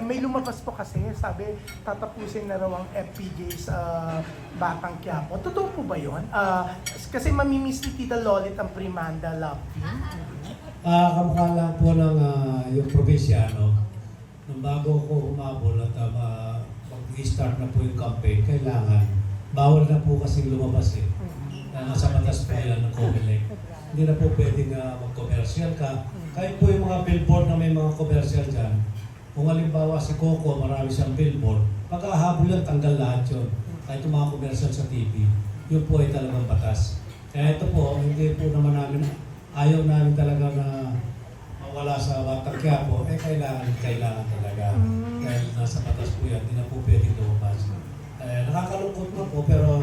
Eh, may lumabas po kasi, sabi, tatapusin na raw ang FPJ sa Batang Quiapo. Totoo po ba yun? Ah, kasi mamimiss ni Tita Lolit ang Primanda Love Team. Ah, kamukha lang po ng ah, yung probinsyano. Nung bago ko humabol at uh, mag-start na po yung campaign, kailangan, bawal na po kasi lumabas eh. Na nasa batas po yan ng COMELEC. Hindi na po pwedeng uh, mag-commercial ka. Kahit po yung mga billboard na may mga commercial dyan, kung halimbawa si Coco, marami siyang billboard, pagkahabol yan, tanggal lahat yun. Kahit yung mga commercial sa TV, yun po ay talagang batas. Kaya ito po, hindi po naman namin, ayaw namin talaga na mawala sa Batang Quiapo, eh kailangan, kailangan talaga. Mm. Dahil nasa batas po yan, hindi na po pwedeng lumabas. Eh, nakakalungkot na po, pero.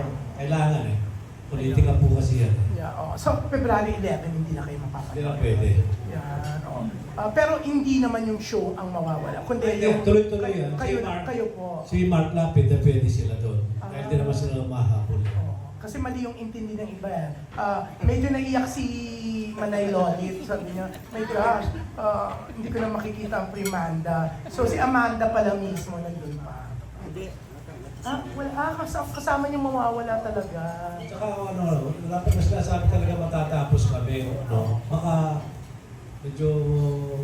Politika po kasi yan. Yeah, oh. So, February 11, hindi na kayo Hindi mapapanood. na pwede. Yan, oh. Ah, pero hindi naman yung show ang mawawala. Kundi Hindi, yung... tuloy-tuloy yan. Kayo, Si Mark. kayo po. Si Mark Lapid, na pwede sila doon. Ah. Dahil di naman sila mahabol. Oo. Kasi mali yung intindi ng iba eh. Ah, medyo naiyak si Manay Lolit. Sabi niya, my gosh, ah, hindi ko na makikita ang Primanda. So si Amanda pala mismo nandun pa. Hindi. Ah, wala. Ah, kasama, kasama niyong mawawala talaga. Tsaka ano, dapat mas nasabi talaga matatapos kami. No? Baka medyo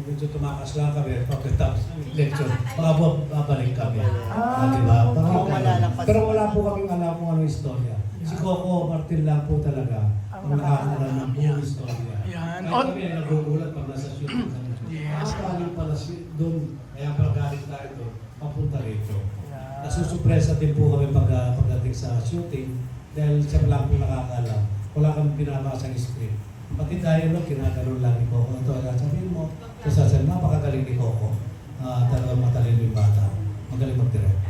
medyo tumakas lang kami pagkatapos ng election. Baka bu- babalik kami. Ah, di ba? Baka okay. ganun. Malalapas. Pero wala po kaming alam kung anong istorya. Si Coco Martin lang po talaga Ang ang nakakaalam ng buong istorya. Yan. Kaya kami nagugulat pag nasa kami. Yes. Ah, galing pala si doon. Kaya pala galing tayo doon. Papunta rito. Yan. Nasusupresa din po kami pag, ah, pagdating sa shooting dahil siya lang po nakakaalam. Wala kami pinabasang script. Pati no, kinakaroon lang ni Coco. Ito, sabihin mo, ito sasabihin, napakagaling ni Coco. Ah, talagang matalino yung bata. Magaling mag-direct.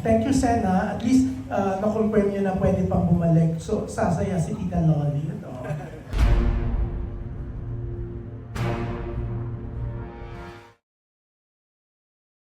Thank you, Sen. ah. At least, ah, na-confirm niyo na pwede pang bumalik. So, sasaya si Tita Loli.